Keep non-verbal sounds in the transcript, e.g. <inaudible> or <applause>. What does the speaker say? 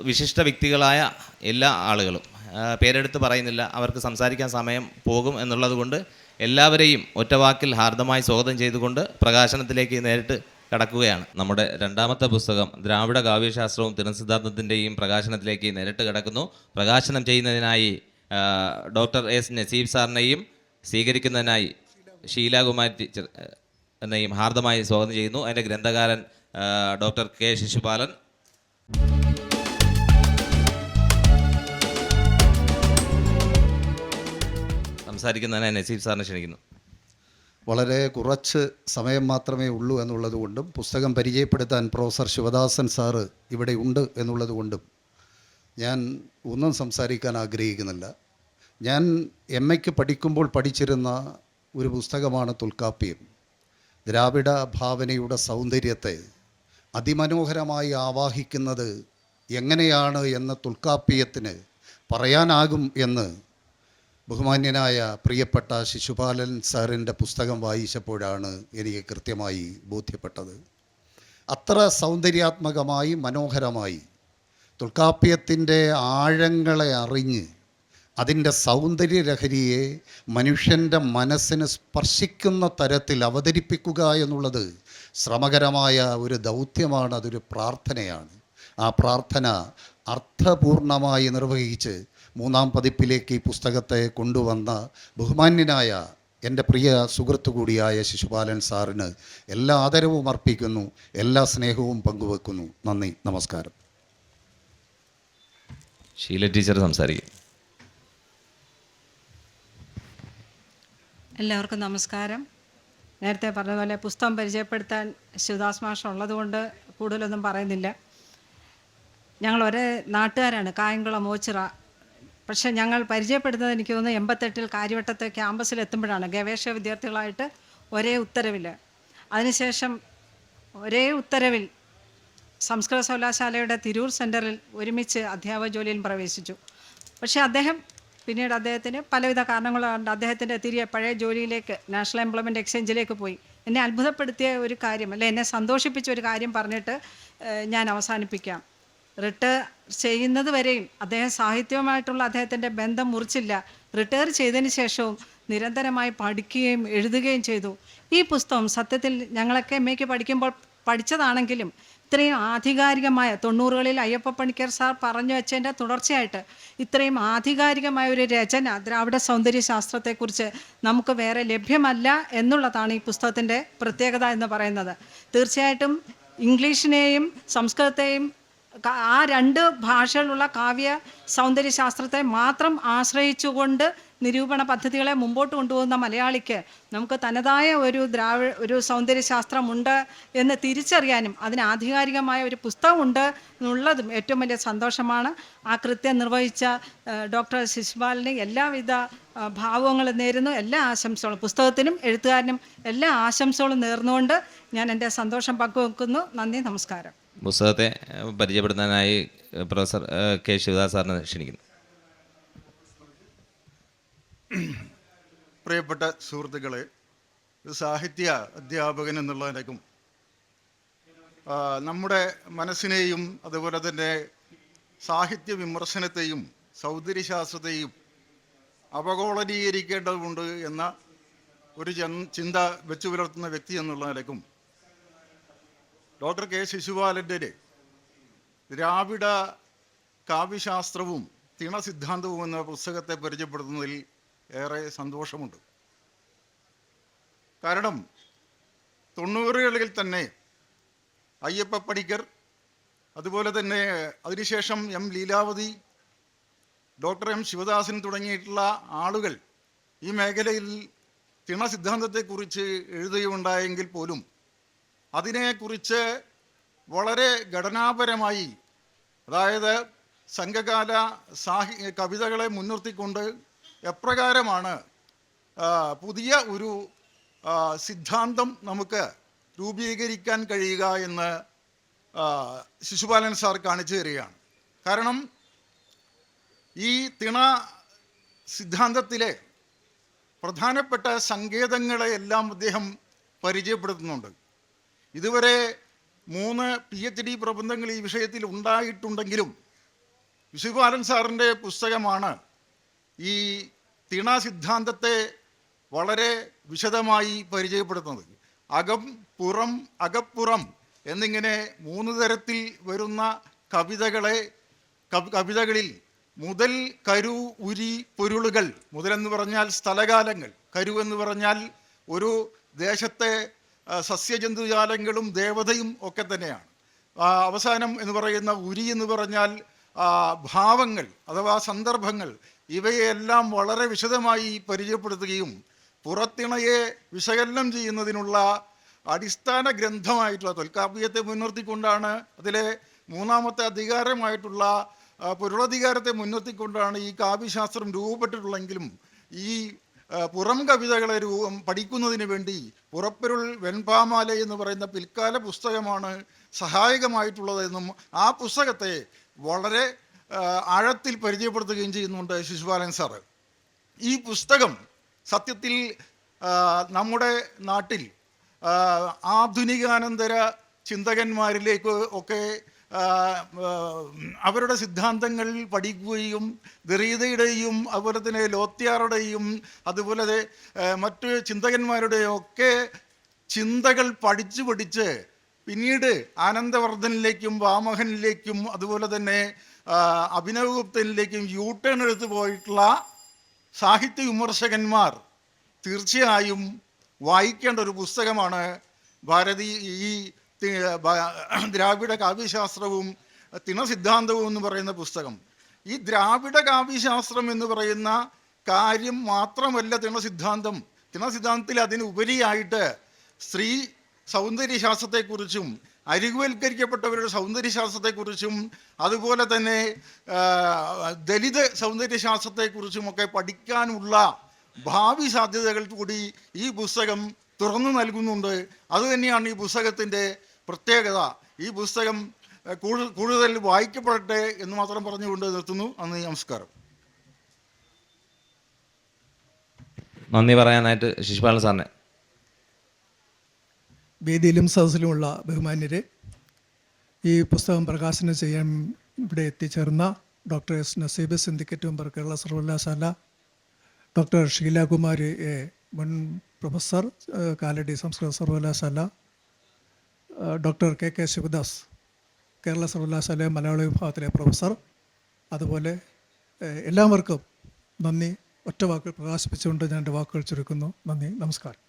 വിശിഷ്ട വ്യക്തികളായ എല്ലാ ആളുകളും പേരെടുത്ത് പറയുന്നില്ല അവർക്ക് സംസാരിക്കാൻ സമയം പോകും എന്നുള്ളതുകൊണ്ട് എല്ലാവരെയും ഒറ്റവാക്കിൽ ഹാർദമായി സ്വാഗതം ചെയ്തുകൊണ്ട് പ്രകാശനത്തിലേക്ക് നേരിട്ട് കടക്കുകയാണ്. നമ്മുടെ രണ്ടാമത്തെ പുസ്തകം ദ്രാവിഡ കാവ്യശാസ്ത്രവും തിരുസിദ്ധാന്തത്തിന്റെയും പ്രകാശനത്തിലേക്ക് നേരിട്ട് കിടക്കുന്നു. പ്രകാശനം ചെയ്യുന്നതിനായി ഡോക്ടർ എസ് നസീബ് സാറിനെയും സ്വീകരിക്കുന്നതിനായി ഷീലാകുമാരി ടീച്ചർ എന്നെയും ഹാർദമായി സ്വാഗതം ചെയ്യുന്നു. അതിന്റെ ഗ്രന്ഥകാരൻ ഡോക്ടർ കെ ശിശുപാലൻ. സംസാരിക്കുന്നതിനായി നസീബ് സാറിനെ ക്ഷണിക്കുന്നു. വളരെ കുറച്ച് സമയം മാത്രമേ ഉള്ളൂ എന്നുള്ളതുകൊണ്ടും പുസ്തകം പരിചയപ്പെടുത്താൻ പ്രൊഫസർ ശിവദാസൻ സാറ് ഇവിടെ ഉണ്ട് എന്നുള്ളതുകൊണ്ടും ഞാൻ ഒന്നും സംസാരിക്കാൻ ആഗ്രഹിക്കുന്നില്ല. ഞാൻ എം എക്ക് പഠിക്കുമ്പോൾ പഠിച്ചിരുന്ന ഒരു പുസ്തകമാണ് തുൽക്കാപ്യം ദ്രാവിഡ ഭാവനയുടെ സൗന്ദര്യത്തെ അതിമനോഹരമായി ആവാഹിക്കുന്നത് എങ്ങനെയാണ് എന്ന തുൽക്കാപ്പിയത്തിന് പറയാനാകും എന്ന് ബഹുമാന്യനായ പ്രിയപ്പെട്ട ശിശുപാലൻ സാറിന്റെ പുസ്തകം വായിച്ചപ്പോഴാണ് എനിക്ക് കൃത്യമായി ബോധ്യപ്പെട്ടത്. അത്ര സൗന്ദര്യാത്മകമായി മനോഹരമായി തുൽക്കാപ്യത്തിന്റെ ആഴങ്ങളെ അറിഞ്ഞ് അതിന്റെ സൗന്ദര്യലഹരിയെ മനുഷ്യന്റെ മനസ്സിന് സ്പർശിക്കുന്ന തരത്തിൽ അവതരിപ്പിക്കുക എന്നുള്ളത് ശ്രമകരമായ ഒരു ദൗത്യമാണ് അതൊരു പ്രാർത്ഥനയാണ്. ആ പ്രാർത്ഥന അർത്ഥപൂർണമായി നിർവഹിച്ച് മൂന്നാം പതിപ്പിലേക്ക് ഈ പുസ്തകത്തെ കൊണ്ടുവന്ന ബഹുമാന്യനായ എന്റെ പ്രിയ സുഹൃത്തു കൂടിയായ ശിശുപാലൻ സാറിന് എല്ലാ ആദരവും അർപ്പിക്കുന്നു എല്ലാ സ്നേഹവും പങ്കുവെക്കുന്നു. നന്ദി നമസ്കാരം. ശീല ടീച്ചർ സംസാരിക്കും. എല്ലാവർക്കും നമസ്കാരം. നേരത്തെ പറഞ്ഞതുപോലെ പോലെ പുസ്തകം പരിചയപ്പെടുത്താൻ ശിവദാസ് മാഷ് ഉള്ളതുകൊണ്ട് കൂടുതലൊന്നും പറയുന്നില്ല. ഞങ്ങൾ ഒരേ നാട്ടുകാരാണ് കായംകുളം ഓച്ചിറ. പക്ഷേ ഞങ്ങൾ പരിചയപ്പെടുന്നത് എനിക്ക് തോന്നുന്നു എൺപത്തെട്ടിൽ കാര്യവട്ടത്തെ ക്യാമ്പസിൽ എത്തുമ്പോഴാണ്. ഗവേഷക വിദ്യാർത്ഥികളായിട്ട് ഒരേ ഉത്തരവിൽ അതിനുശേഷം ഒരേ ഉത്തരവിൽ സംസ്കൃത സർവകലാശാലയുടെ തിരൂർ സെന്ററിൽ ഒരുമിച്ച് അധ്യാപക ജോലിയിൽ പ്രവേശിച്ചു. പക്ഷേ അദ്ദേഹം പിന്നീട് അദ്ദേഹത്തിന് പലവിധ കാരണങ്ങളുണ്ട്. അദ്ദേഹത്തിന്റെ തിരികെ പഴയ ജോലിയിലേക്ക് നാഷണൽ എംപ്ലോയ്മെന്റ് എക്സ്ചേഞ്ചിലേക്ക് പോയി. എന്നെ അത്ഭുതപ്പെടുത്തിയ ഒരു കാര്യം അല്ലെ എന്നെ സന്തോഷിപ്പിച്ച ഒരു കാര്യം പറഞ്ഞിട്ട് ഞാൻ അവസാനിപ്പിക്കാം. റിട്ടയർ ചെയ്യുന്നത് വരെയും അദ്ദേഹം സാഹിത്യവുമായിട്ടുള്ള അദ്ദേഹത്തിന്റെ ബന്ധം മുറിച്ചില്ല. റിട്ടയർ ചെയ്തതിന് ശേഷവും നിരന്തരമായി പഠിക്കുകയും എഴുതുകയും ചെയ്തു. ഈ പുസ്തകം സത്യത്തിൽ ഞങ്ങളൊക്കെ എം എക്ക് പഠിക്കുമ്പോൾ പഠിച്ചതാണെങ്കിലും ഇത്രയും ആധികാരികമായ തൊണ്ണൂറുകളിൽ അയ്യപ്പ പണിക്കർ സാർ പറഞ്ഞു വെച്ചതിന്റെ തുടർച്ചയായിട്ട് ഇത്രയും ആധികാരികമായ ഒരു രചന ദ്രാവിഡ സൗന്ദര്യ ശാസ്ത്രത്തെക്കുറിച്ച് നമുക്ക് വേറെ ലഭ്യമല്ല എന്നുള്ളതാണ് ഈ പുസ്തകത്തിന്റെ പ്രത്യേകത എന്ന് പറയുന്നത്. തീർച്ചയായിട്ടും ഇംഗ്ലീഷിനെയും സംസ്കൃതത്തെയും ആ രണ്ട് ഭാഷയിലുള്ള കാവ്യ സൗന്ദര്യശാസ്ത്രത്തെ മാത്രം ആശ്രയിച്ചുകൊണ്ട് നിരൂപണ പദ്ധതികളെ മുമ്പോട്ട് കൊണ്ടുപോകുന്ന മലയാളിക്ക് നമുക്ക് തനതായ ഒരു ദ്രാവി ഒരു സൗന്ദര്യശാസ്ത്രമുണ്ട് എന്ന് തിരിച്ചറിയാനും അതിന് ആധികാരികമായ ഒരു പുസ്തകമുണ്ട് എന്നുള്ളതും ഏറ്റവും വലിയ സന്തോഷമാണ്. ആ കൃത്യം നിർവഹിച്ച ഡോക്ടർ ശിശുപാലിന് എല്ലാവിധ ഭാവങ്ങളും നേരുന്നു. എല്ലാ ആശംസകളും പുസ്തകത്തിനും എഴുത്തുകാരനും എല്ലാ ആശംസകളും നേർന്നുകൊണ്ട് ഞാൻ എന്റെ സന്തോഷം പങ്കുവെക്കുന്നു. നന്ദി നമസ്കാരം. പുസ്തകത്തെ പരിചയപ്പെടുത്താനായി പ്രൊഫസർ കെ. ശിവദാസ് സാറിനെ ക്ഷണിക്കുന്നു. പ്രിയപ്പെട്ട സുഹൃത്തുക്കളെ സാഹിത്യ അധ്യാപകൻ എന്നുള്ളതിനേക്കും നമ്മുടെ മനസ്സിനെയും അതുപോലെ തന്നെ സാഹിത്യ വിമർശനത്തെയും സൗന്ദര്യശാസ്ത്രത്തെയും അപകോളനീകരിക്കേണ്ടതുണ്ട് എന്ന ഒരു ചിന്ത വെച്ചു പുലർത്തുന്ന വ്യക്തി എന്നുള്ള നിലക്കും ഡോക്ടർ കെ ശിശുപാലന്റെ ദ്രാവിഡ കാവ്യശാസ്ത്രവും തിണസിദ്ധാന്തവും എന്ന പുസ്തകത്തെ പരിചയപ്പെടുത്തുന്നതിൽ ഏറെ സന്തോഷമുണ്ട്. കാരണം തൊണ്ണൂറുകളിൽ തന്നെ അയ്യപ്പ പണിക്കർ അതുപോലെ തന്നെ അതിനുശേഷം M Leelavathi doctor M Sivadasan തുടങ്ങിയിട്ടുള്ള ആളുകൾ ഈ മേഖലയിൽ തിണ സിദ്ധാന്തത്തെക്കുറിച്ച് എഴുതുകയുണ്ടായെങ്കിൽ പോലും അതിനെക്കുറിച്ച് വളരെ ഘടനാപരമായി അതായത് സംഘകാല സാഹി കവിതകളെ മുൻനിർത്തിക്കൊണ്ട് എപ്രകാരമാണ് പുതിയ ഒരു സിദ്ധാന്തം നമുക്ക് രൂപീകരിക്കാൻ കഴിയുക എന്ന് ശിശുപാലൻ സാർ കാണിച്ചു തരികയാണ്. കാരണം ഈ തിണ സിദ്ധാന്തത്തിലെ പ്രധാനപ്പെട്ട സങ്കേതങ്ങളെ എല്ലാം അദ്ദേഹം പരിചയപ്പെടുത്തുന്നുണ്ട്. ഇതുവരെ മൂന്ന് പി എച്ച് ഡി പ്രബന്ധങ്ങൾ ഈ വിഷയത്തിൽ ഉണ്ടായിട്ടുണ്ടെങ്കിലും വിശുപാലൻ സാറിന്റെ പുസ്തകമാണ് ഈ തിണ സിദ്ധാന്തത്തെ വളരെ വിശദമായി പരിചയപ്പെടുത്തുന്നത്. അകം പുറം അകപ്പുറം എന്നിങ്ങനെ മൂന്ന് തരത്തിൽ വരുന്ന കവിതകളെ കവിതകളിൽ മുതൽ കരു ഉരി പൊരുളുകൾ മുതലെന്ന് പറഞ്ഞാൽ സ്ഥലകാലങ്ങൾ. കരു എന്ന് പറഞ്ഞാൽ ഒരു ദേശത്തെ സസ്യജന്തുജാലങ്ങളും ദേവതയും ഒക്കെ തന്നെയാണ്. അവസാനം എന്ന് പറയുന്ന ഉരി എന്ന് പറഞ്ഞാൽ ഭാവങ്ങൾ അഥവാ സന്ദർഭങ്ങൾ ഇവയെല്ലാം വളരെ വിശദമായി പരിചയപ്പെടുത്തുകയും പുറത്തിണയെ വിശകലനം ചെയ്യുന്നതിനുള്ള അടിസ്ഥാന ഗ്രന്ഥമായിട്ടുള്ള തൊൽക്കാപ്യത്തെ മുൻനിർത്തിക്കൊണ്ടാണ് അതിലെ മൂന്നാമത്തെ അധികാരമായിട്ടുള്ള പൊരുളധികാരത്തെ മുൻനിർത്തിക്കൊണ്ടാണ് ഈ കാവ്യശാസ്ത്രം രൂപപ്പെട്ടിട്ടുള്ളെങ്കിലും ഈ പുറം കവിതകളെ രൂപം പഠിക്കുന്നതിന് വേണ്ടി പുറപ്പെരുൾ വെൺപാമാല എന്ന് പറയുന്ന പിൽക്കാല പുസ്തകമാണ് സഹായകമായിട്ടുള്ളതെന്നും ആ പുസ്തകത്തെ വളരെ ആഴത്തിൽ പരിചയപ്പെടുത്തുകയും ചെയ്യുന്നുണ്ട് ശിശുപാലൻ സാറ് ഈ പുസ്തകം സത്യത്തിൽ നമ്മുടെ നാട്ടിൽ ആധുനികാനന്തര ചിന്തകന്മാരിലേക്ക് ഒക്കെ അവരുടെ സിദ്ധാന്തങ്ങൾ പഠിക്കുകയും ദറീതയുടെയും അതുപോലെ തന്നെ ലോത്യാറുടെയും അതുപോലെ മറ്റു ചിന്തകന്മാരുടെയും ഒക്കെ ചിന്തകൾ പഠിച്ചു പഠിച്ച് പിന്നീട് ആനന്ദവർദ്ധനിലേക്കും വാമഹനിലേക്കും അതുപോലെ തന്നെ അഭിനവഗുപ്തനിലേക്കും യൂ ടേൺ എടുത്തു പോയിട്ടുള്ള സാഹിത്യ വിമർശകന്മാർ തീർച്ചയായും വായിക്കേണ്ട ഒരു പുസ്തകമാണ് ഭാരതി ഈ <clears throat> ദ്രാവിഡ കാവ്യശാസ്ത്രവും തിണസിദ്ധാന്തവും എന്ന് പറയുന്ന പുസ്തകം. ഈ ദ്രാവിഡ കാവ്യശാസ്ത്രം എന്ന് പറയുന്ന കാര്യം മാത്രമല്ല തിണസിദ്ധാന്തം തിണസിദ്ധാന്തത്തിൽ അതിനുപരിയായിട്ട് സ്ത്രീ സൗന്ദര്യശാസ്ത്രത്തെക്കുറിച്ചും അരികുവൽക്കരിക്കപ്പെട്ടവരുടെ സൗന്ദര്യശാസ്ത്രത്തെക്കുറിച്ചും അതുപോലെ തന്നെ ദലിത് സൗന്ദര്യശാസ്ത്രത്തെക്കുറിച്ചുമൊക്കെ പഠിക്കാനുള്ള ഭാവി സാധ്യതകൾ കൂടി ഈ പുസ്തകം തുറന്നു നൽകുന്നുണ്ട്. അതുതന്നെയാണ് ഈ പുസ്തകത്തിന്റെ പ്രത്യേകത. ഈ പുസ്തകം കൂടുതൽ കൂടുതൽ വായിക്കപ്പെടട്ടെ എന്ന് മാത്രം പറഞ്ഞുകൊണ്ട് നിർത്തുന്നു. നന്ദി നമസ്കാരം. നന്ദി പറയാനായിട്ട് ശിശുപാലൻ സാറിനെ. വേദിയിലും സദസ്സിലുമുള്ള ബഹുമാന്യരെ ഈ പുസ്തകം പ്രകാശനം ചെയ്യാൻ ഇവിടെ എത്തിച്ചേർന്ന doctor S Naseeb syndicate member Kerala സർവകലാശാല ഡോക്ടർ ഷീലാകുമാരി എ മുൻ പ്രൊഫസർ കാലടി സംസ്കൃത സർവകലാശാല doctor K K Sivadas Kerala സർവകലാശാല മലയാള വിഭാഗത്തിലെ പ്രൊഫസർ. അതുപോലെ എല്ലാവർക്കും നന്ദി. ഒറ്റ വാക്കുകൾ പ്രകാശിപ്പിച്ചുകൊണ്ട് ഞാൻ എന്റെ വാക്കുകൾ ചുരുക്കുന്നു. നന്ദി. നമസ്കാരം.